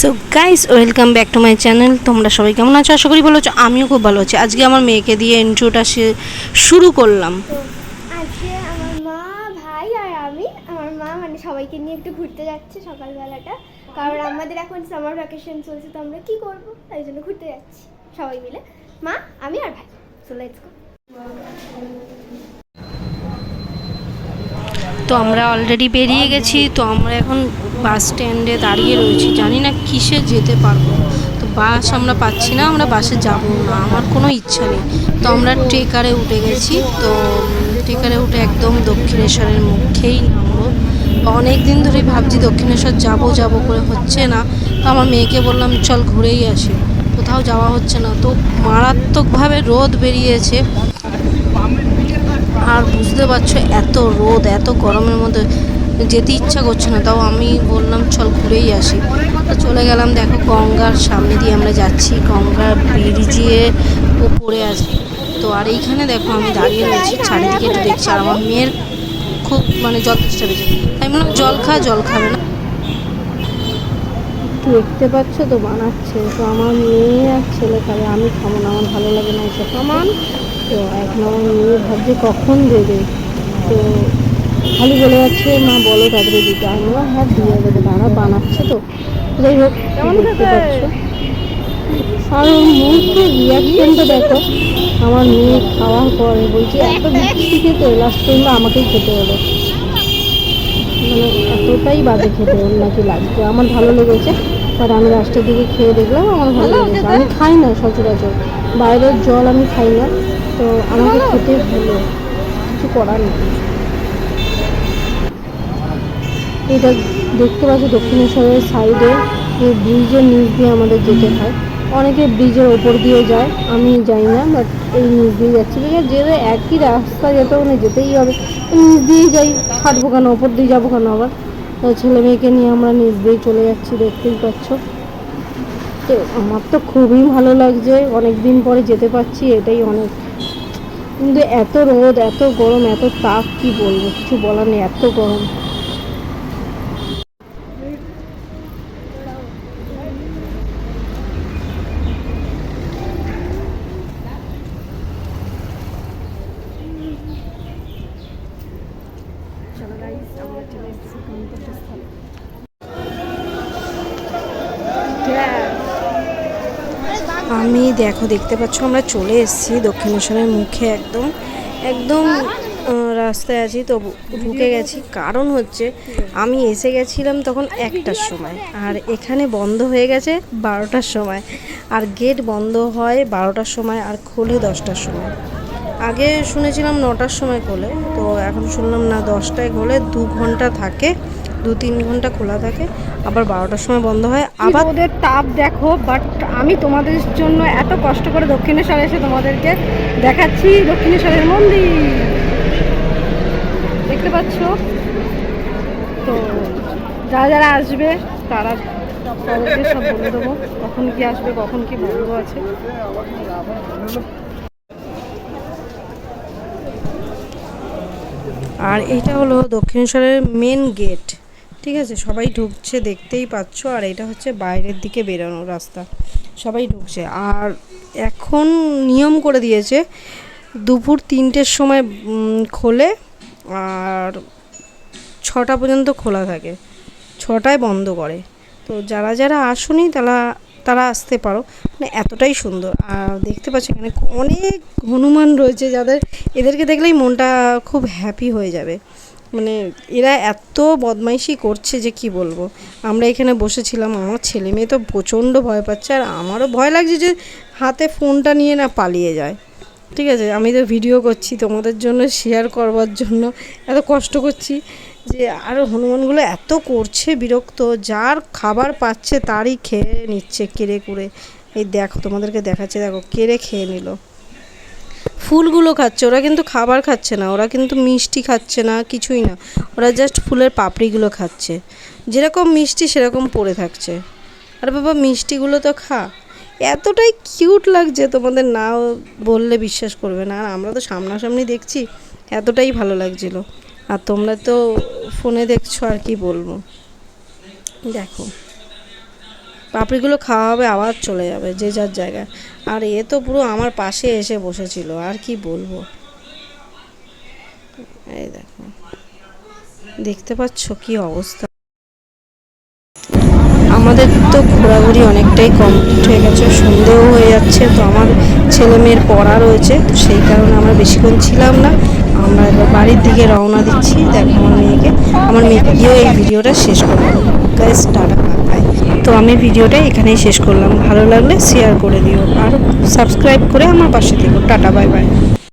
So guys welcome back to my channel তোমরা সবাই কেমন আছো? আশা করি ভালো আছো। আমিও খুব ভালো আছি। আজকে আমার মেয়েকে দিয়ে ইন্ট্রোটা শুরু করলাম। আজকে আমার মা ভাই আর আমি আমার মা মানে সবাইকে নিয়ে একটু ঘুরতে যাচ্ছে সকালবেলাটা। কারণ আমাদের এখন সামার ভ্যাকেশন চলছে তো আমরা কি করব? তাই জন্য ঘুরতে যাচ্ছি সবাই মিলে। মা আমি আর ভাই। সো লেটস গো তো আমরা অলরেডি বেরিয়ে গেছি। তো আমরা এখন বাস স্ট্যান্ডে দাঁড়িয়ে রয়েছি। জানি না কিসে যেতে পারব। তো বাস আমরা পাচ্ছি না, আমরা বাসে যাব না। আমার কোনো ইচ্ছা নেই। তো আমরা ট্রেকারে উঠে গেছি। তো ট্রেকারে উঠে একদম দক্ষিণেশ্বরের মুখেই নামবো। অনেক দিন ধরেই ভাবছি দক্ষিণেশ্বর যাব যাব করে হচ্ছে না। তো আমার মেয়েকে বললাম, চল ঘুরেই আসি। কোথাও যাওয়া হচ্ছে না। তো মারাত্মকভাবে রোদ বেরিয়েছে। আর বুঝতে পারছ, এত রোদ, এত গরমের মধ্যে যেতে ইচ্ছা করছে না তাও আমি বললাম চল ঘুরেই আসি। তো চলে গেলাম দেখো গঙ্গার সামনে দিয়ে আমরা যাচ্ছি গঙ্গার ব্রিজে উপরে আছি। তো আর এইখানে দেখো আমি দাঁড়িয়ে রয়েছি চারিদিকে একটু দেখছি আর আমার মেয়ের খুব মানে জল পেয়েছে আমি বললাম জল খা জল খাবে না। দেখতে পাচ্ছ তো বানাচ্ছে তো আমার মেয়ে আর ছেলে খাবে আমি খাব না আমার ভালো লাগে না এসব। সমান তো এখন আমার মেয়ে ভাবছে কখন দেবে? তো খালি বলে যাচ্ছে মা বলো তাড়াতাড়ি দিতে আমি বললাম, হ্যাঁ দিয়ে দেবে তারা বানাচ্ছে তো। যাই হোক দেখতে পাচ্ছ। আর ওর রিয়াকশনটা দেখো আমার মেয়ে খাওয়ার পরে বলছে এত মিষ্টি খেতে লাস্ট পর্যন্ত আমাকেই খেতে হলো মানে এতটাই বাজে খেতে ওর নাকি লাগছে আমার ভালো লেগেছে বাট আমি লাস্টের দিকে খেয়ে দেখলাম আমার ভালো লেগেছে। আমি খাই না সচরাচর। বাইরের জল আমি খাই না তো আমাকে খেতে হলো। কিছু করার নেই। এটা দেখতে পাচ্ছি দক্ষিণেশ্বরের সাইডে এই ব্রিজের নিচ দিয়ে আমাদের যেতে হয়। অনেকে ব্রিজের ওপর দিয়ে যায়, আমি যাই না বাট এই নিচ দিয়ে যাচ্ছি। যেতে একই রাস্তা যেতে মানে যেতেই হবে। নিচ দিয়েই যাই, হাঁটবো কেন, ওপর দিয়ে যাব কেন আবার? তো ছেলে মেয়েকে নিয়ে আমরা নিচ দিয়ে চলে যাচ্ছি, দেখতেই পাচ্ছ। তো আমার তো খুবই ভালো লাগছে অনেক দিন পরে যেতে পারছি, এটাই অনেক। কিন্তু এত রোদ, এত গরম, এত তাপ, কি বলব? কিছু বলার নেই, এত গরম। আমি দেখো, দেখতে পাচ্ছ, আমরা চলে এসেছি দক্ষিণেশ্বরের মুখে একদম। একদম রাস্তায় আছি, তো ঢুকে গেছি। কারণ হচ্ছে, আমি এসে গেছিলাম তখন একটার সময়, আর এখানে বন্ধ হয়ে গেছে বারোটার সময়। আর গেট বন্ধ হয় বারোটার সময়, আর খোলে দশটার সময়। আগে শুনেছিলাম নটার সময় খোলে তো এখন শুনলাম না দশটায় খোলে দু ঘণ্টা থাকে দু তিন ঘণ্টা খোলা থাকে আবার বারোটার সময় বন্ধ হয় আবার ওদের তাপ দেখো বাট আমি তোমাদের জন্য এত কষ্ট করে দক্ষিণেশ্বর এসে তোমাদেরকে দেখাচ্ছি দক্ষিণেশ্বরের মন্দির। দেখতে পাচ্ছ? তো যারা যারা আসবে তারা তাদেরকে সব বলে দেবো কখন কি আসবে কখন কি বন্ধ আছে। আর এটা হলো দক্ষিণেশ্বরের মেন গেট ঠিক আছে? সবাই ঢুকছে, দেখতেই পাচ্ছ। আর এটা হচ্ছে বাইরের দিকে বেরোনোর রাস্তা। সবাই ঢুকছে। আর এখন নিয়ম করে দিয়েছে, দুপুর তিনটের সময় খোলে আর ছটা পর্যন্ত খোলা থাকে। ছটায় বন্ধ করে। তো যারা যারা আসুনি, তারা তারা আসতে পারো। মানে এতটাই সুন্দর। আর দেখতে পাচ্ছ এখানে অনেক হনুমান রয়েছে যাদের এদেরকে দেখলেই মনটা খুব হ্যাপি হয়ে যাবে। মানে এরা এত বদমাইশি করছে যে কি বলব? আমরা এখানে বসেছিলাম, আমার ছেলে মেয়ে তো প্রচণ্ড ভয় পাচ্ছে আর আমারও ভয় লাগছে যে হাতে ফোনটা নিয়ে না পালিয়ে যায়। ঠিক আছে? আমি তো ভিডিও করছি, তোমাদের জন্য শেয়ার করবার জন্য। এত কষ্ট করছি। যে আর হনুমানগুলো এত করছে বিরক্ত, যার খাবার পাচ্ছে তারই খেয়ে নিচ্ছে কেড়ে কুড়ে। এই দেখো, তোমাদেরকে দেখাচ্ছে, দেখো, কেড়ে খেয়ে নিল। ফুলগুলো খাচ্ছে, ওরা কিন্তু খাবার খাচ্ছে না, ওরা কিন্তু মিষ্টি খাচ্ছে না, কিছুই না। ওরা জাস্ট ফুলের পাপড়িগুলো খাচ্ছে। যেরকম মিষ্টি, সেরকম পড়ে থাকছে। আর বাবা, মিষ্টিগুলো তো খা। এতটাই কিউট লাগছে, তোমাদের না বললে বিশ্বাস করবে না। আর আমরা তো সামনাসামনি দেখছি, এতটাই ভালো লাগছিল। আর তোমরা তো ফোনে দেখছ আর কি বলব। দেখো। পাপড়িগুলো খাওয়া হবে, আবার চলে যাবে, যে যার জায়গায়। আর এ তো পুরো আমার পাশে এসে বসেছিল, আর কি বলব। এই দেখো। দেখতে পাচ্ছ কি অবস্থা? ঘোরাঘুরি অনেকটাই কমপ্লিট হয়ে গেছে, সন্ধেও হয়ে যাচ্ছে, তো আমার ছেলে মেয়ের পড়া রয়েছে, তো সেই কারণে আমরা বেশিক্ষণ ছিলাম না। আমরা এবার বাড়ির দিকে রওনা দিচ্ছি, দেখো আমার মেয়েকে। আমার মেয়েকে গিয়েও এই ভিডিওটা শেষ করব। গাইস টাটা বাই তো আমি ভিডিওটা এখানেই শেষ করলাম। ভালো লাগলে শেয়ার করে দিও, আর সাবস্ক্রাইব করে আমার পাশে থেকো। Tata bye bye